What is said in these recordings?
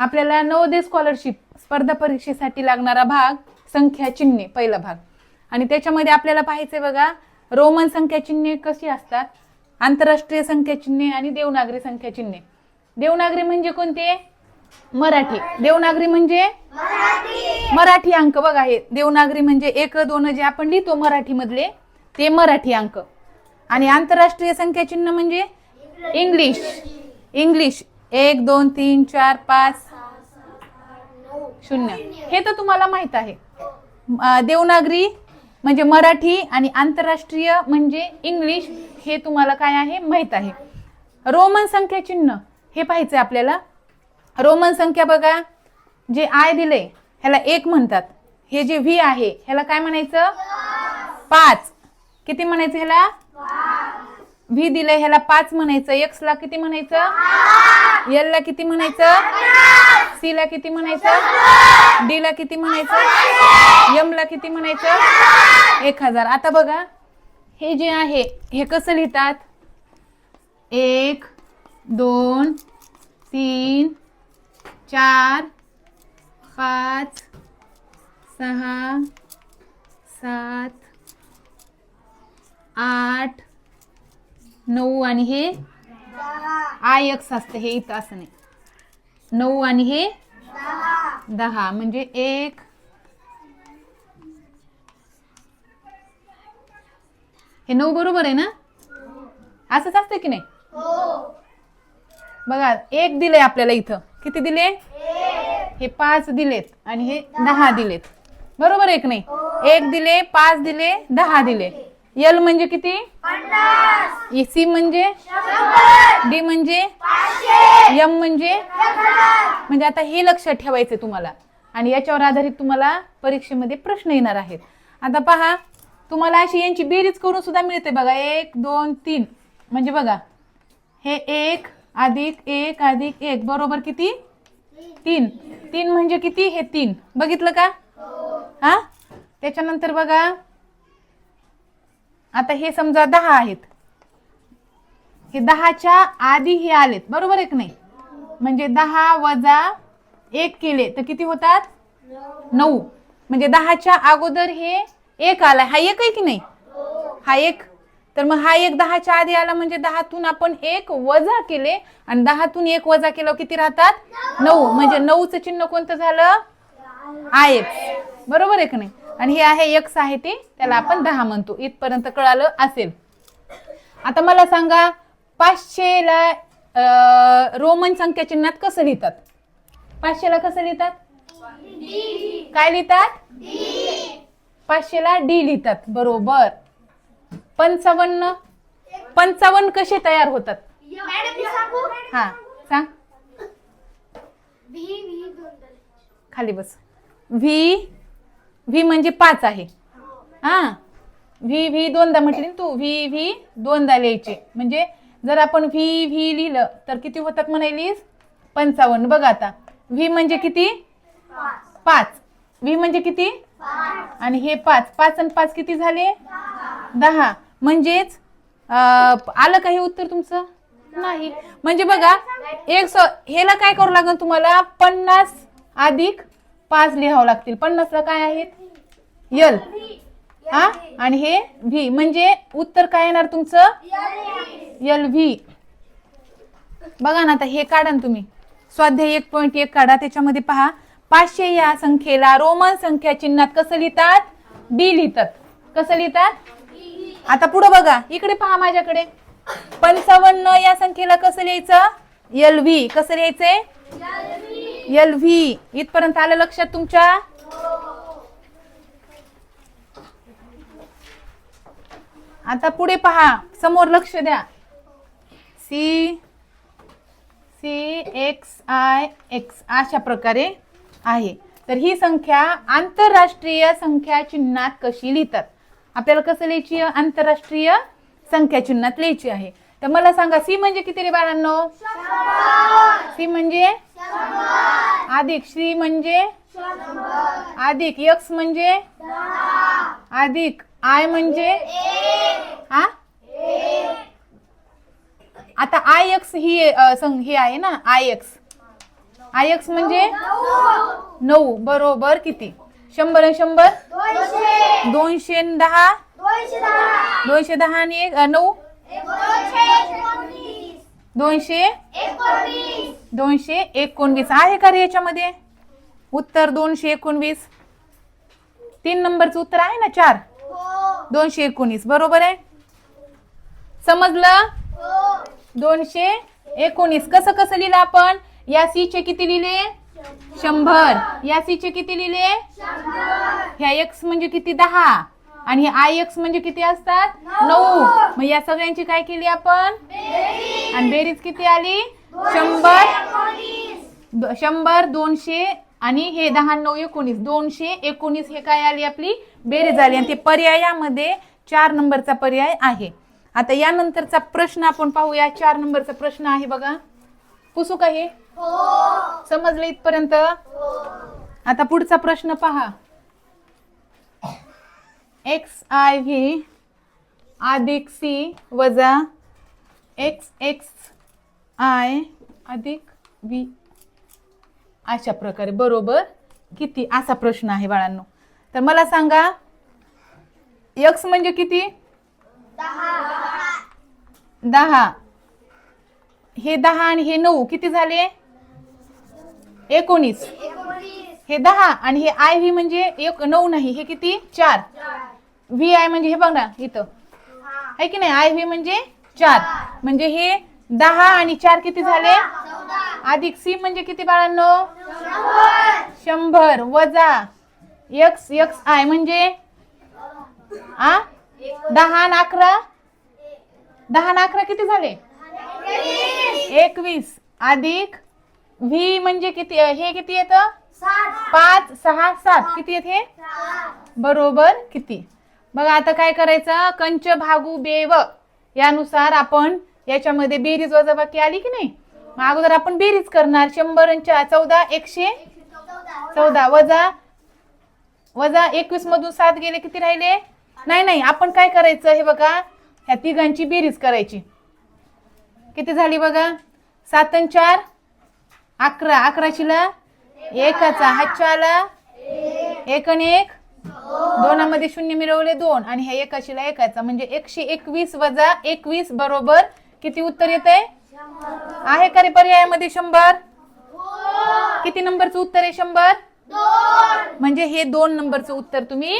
आपल्याला नवोदय स्कॉलरशिप स्पर्धा परीक्षेसाठी लागणारा भाग संख्या चिन्हे पहिला भाग. आणि त्याच्यामध्ये आपल्याला पाहायचे बघा रोमन संख्या चिन्हे कशी असतात? आंतरराष्ट्रीय संख्या चिन्हे आणि देवनागरी संख्या चिन्हे. देवनागरी म्हणजे कोणते? मराठी. देवनागरी म्हणजे? मराठी अंक. बघा हे देवनागरी म्हणजे एक दोन जे आपण लिहितो मराठी मधले ते मराठी अंक. आणि आंतरराष्ट्रीय संख्या चिन्ह म्हणजे? इंग्लिश. इंग्लिश. एक दोन तीन चार पाच शून्य. हे तर तुम्हाला माहीत आहे. देवनागरी म्हणजे मराठी आणि आंतरराष्ट्रीय म्हणजे इंग्लिश हे तुम्हाला काय आहे? माहीत आहे. रोमन संख्या चिन्ह हे पाहायचंय आपल्याला. रोमन संख्या बघा. जे आय दिले ह्याला एक म्हणतात. हे जे व्ही आहे ह्याला काय म्हणायचं? पाच. किती म्हणायचं ह्याला? व्ही दिलंय ह्याला पाच म्हणायचं एक्स ला किती म्हणायचं? एल ला किती म्हणायचं? सी ला किती म्हणायचं? डी ला किती म्हणायचं? एम ला किती म्हणायचं? एक हजार. आता बघा हे जे आहे हे कसं लिहितात? एक दोन तीन चार पाच सहा सात आठ नऊ आणि हे आय एक्स असतं हे इथं असं नाही. नऊ आणि हे दहा म्हणजे एक हे नऊ बरोबर आहे ना? असंच असतं की नाही? बघा एक दिले आपल्याला इथं. किती दिले? हे पाच दिलेत आणि हे दहा दिलेत. बरोबर एक नाही? एक दिले पाच दिले दहा दिले. यल म्हणजे किती? सी म्हणजे? डी म्हणजे? एम म्हणजे? म्हणजे आता हे लक्षात ठेवायचं तुम्हाला. आणि याच्यावर आधारित तुम्हाला परीक्षेमध्ये प्रश्न येणार आहेत. आता पहा तुम्हाला अशी यांची बेरीज करून सुद्धा मिळते बघा. एक दोन तीन. म्हणजे बघा हे एक अधिक एक अधिक एक. बरोबर किती? तीन. तीन म्हणजे किती? हे तीन. बघितलं का? हा? त्याच्यानंतर बघा आता हे समजा दहा आहेत. हे दहाच्या आधी हे आलेत बरोबर आहे की नाही? म्हणजे दहा वजा एक केले तर किती होतात? नऊ. म्हणजे दहाच्या अगोदर हे एक आलाय. हा एक आहे की नाही? हा एक. तर मग हा एक दहाच्या आधी आला म्हणजे दहातून आपण एक वजा केले आणि दहातून एक वजा केलं किती राहतात? नऊ. म्हणजे नऊचं चिन्ह कोणतं झालं? आय बरोबर आहे की नाही? आणि हे आहे एक्स आहे ते त्याला आपण दहा म्हणतो. इथपर्यंत कळालं असेल. आता मला सांगा पाचशेला रोमन संख्या चिन्हात कसं लिहितात? पाचशेला कसं लिहितात? काय लिहितात? पाचशेला डी लिहितात. बरोबर. पंचावन्न. पंचावन्न कसे तयार होतात? हा सांग. खाली बस. व्ही व्ही म्हणजे पाच आहे. हा. व्ही व्ही दोनदा म्हटली तू व्ही व्ही दोनदा लिहायचे. म्हणजे जर आपण व्ही व्ही लिहिलं तर किती होतात म्हणालीस पंचावन्न. बघ आता. व्ही म्हणजे किती? पाच. व्ही म्हणजे किती? आणि हे पाच. पाच आणि पाच किती झाले? दहा. म्हणजेच आलं का हे उत्तर तुमचं? नाही. म्हणजे बघा एक स ह्याला काय करावं लागेल तुम्हाला? पन्नास अधिक पाच लिहावं लागतील. पन्नासला काय आहेत? यल. हा? आणि हे व्ही. म्हणजे उत्तर काय येणार तुमचं? L V. बघा ना आता हे काढा ना तुम्ही. स्वाध्याय एक पॉईंट एक काढा. त्याच्यामध्ये पहा पाचशे या संख्येला रोमन संख्या चिन्हात कसं लिहितात? डी लिहितात. कसं लिहितात? आता पुढं बघा. इकडे पहा माझ्याकडे. पंचावन्न या संख्येला कसं लिहायचं? L V. कसं लिहायचंय? L V. इथपर्यंत आलं लक्षात तुमच्या? आता पुढे पहा. समोर लक्ष द्या. C C X I X अशा प्रकारे आहे. तर ही संख्या आंतरराष्ट्रीय संख्या चिन्हात कशी लिहितात? आपल्याला कसं लिहायची आहे? आंतरराष्ट्रीय संख्या चिन्हात लिहायची आहे. तर मला सांगा सी म्हणजे किती रे बाळांनो? सी म्हणजे? अधिक. श्री म्हणजे? अधिक. यक्स म्हणजे? अधिक. आय म्हणजे? हा? आता आय एक्स ही संघ ही आहे ना आय एक्स. आय एक्स म्हणजे? नऊ. बरोबर किती? शंभर शंभर? दोनशे दहा? दोनशे दहा आणि एक नऊ? दोनशे? दोनशे एकोणवीस. आहे का रे याच्यामध्ये? उत्तर दोनशे एकोणवीस. तीन नंबरचं उत्तर आहे ना चार? दोनशे एकोणीस. बरोबर आहे? समजलं? दोनशे एकोणीस. कसं कसं लिहिलं आपण? या सीचे किती लिहिले? शंभर. या सीचे किती लिहिले? ह्या एक्स म्हणजे किती? दहा. आणि हे आय एक्स म्हणजे किती असतात? नऊ. मग या सगळ्यांची काय केली आपण? आणि बेरीज किती आली? शंभर. शंभर दोनशे आणि हे दहा नऊ एकोणीस दोनशे एकोणीस हे काय आली आपली? बेरीज आली. आणि ते पर्यायामध्ये चार नंबरचा पर्याय आहे. आता यानंतरचा प्रश्न आपण पाहूया. चार नंबरचा प्रश्न आहे बघा. पुसू का हे? समजलं इथपर्यंत? आता पुढचा प्रश्न पहा. एक्स आय व्ही अधिक सी वजा एक्स एक्स आय अधिक व्ही अशा प्रकारे. बरोबर? किती? असा प्रश्न आहे बाळांनो. तर मला सांगा यक्स म्हणजे किती? दहा. हे दहा आणि हे नऊ किती झाले? एकोणीस. हे दहा आणि हे आय व्ही म्हणजे एक नऊ नाही हे किती? चार. व्ही आय म्हणजे हे बघ ना इथं. आहे की नाही? आय व्ही म्हणजे चार. म्हणजे हे दहा आणि चार किती झाले? अधिक सी म्हणजे किती बाळांनो? शंभर. वजा. एक्स एक्स आय म्हणजे? आ? दहा आणि अकरा? दहा आणि अकरा किती झाले? एकवीस. अधिक व्ही म्हणजे किती? हे किती येतं? पाच सहा सात. किती येत हे? बरोबर. किती? बघा आता काय करायचं? कंच भागू बेव यानुसार आपण याच्यामध्ये बेरीज वजाबाकी आली की नाही? मग अगोदर आपण बेरीज करणार. शंभर चौदा एकशे? चौदा. वजा वजा एकवीस मधून सात गेले किती राहिले? नाही नाही. आपण काय करायचं हे बघा. ह्या तिघांची बेरीज करायची. किती झाली बघा? सात आणि चार? अकरा. अकराशीला? एकाचा. हातच्या आला एक आणि एक? दोनामध्ये शून्य मिळवले दोन. आणि ह्या एकाशीला एकाचा. म्हणजे एकशे एकवीस वजा एकवीस बरोबर किती उत्तर येत आहे का रे पर्यायामध्ये शंभर? किती नंबरचं उत्तर आहे शंभर? म्हणजे हे दोन नंबरचं उत्तर तुम्ही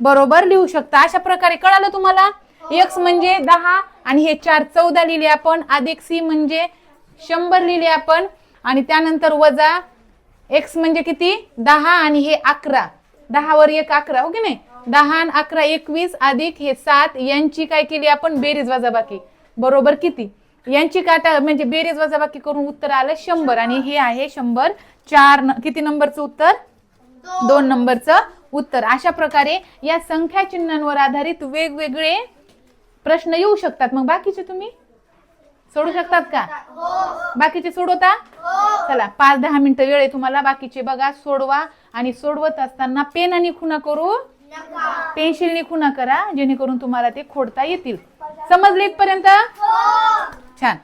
बरोबर लिहू शकता. अशा प्रकारे कळालं तुम्हाला? एक्स म्हणजे दहा आणि हे चार चौदा लिहिले आपण. अधिक सी म्हणजे शंभर लिहिले आपण. आणि त्यानंतर वजा एक्स म्हणजे किती? दहा आणि हे अकरा. दहावर एक अकरा ओके की नाही? दहा आणि अकरा एकवीस अधिक हे सात. यांची काय केली आपण? बेरीज वजाबाकी. बरोबर किती? यांची काटा म्हणजे बेरीज वजाबाकी करून उत्तर आलं शंभर आणि हे आहे शंभर चार न- किती नंबरचं उत्तर? दोन. नंबरचं उत्तर. अशा प्रकारे या संख्या चिन्हांवर आधारित वेगवेगळे प्रश्न येऊ शकतात. मग बाकीचे तुम्ही सोडू शकतात का? बाकीचे सोडवता? चला पाच दहा मिनिटं वेळ आहे तुम्हाला. बाकीचे बघा सोडवा आणि सोडवत असताना पेन आणि खुणा करू पेन्सिलने खुणा करा जेणेकरून तुम्हाला ते खोडता येतील. समजले इथपर्यंत छान.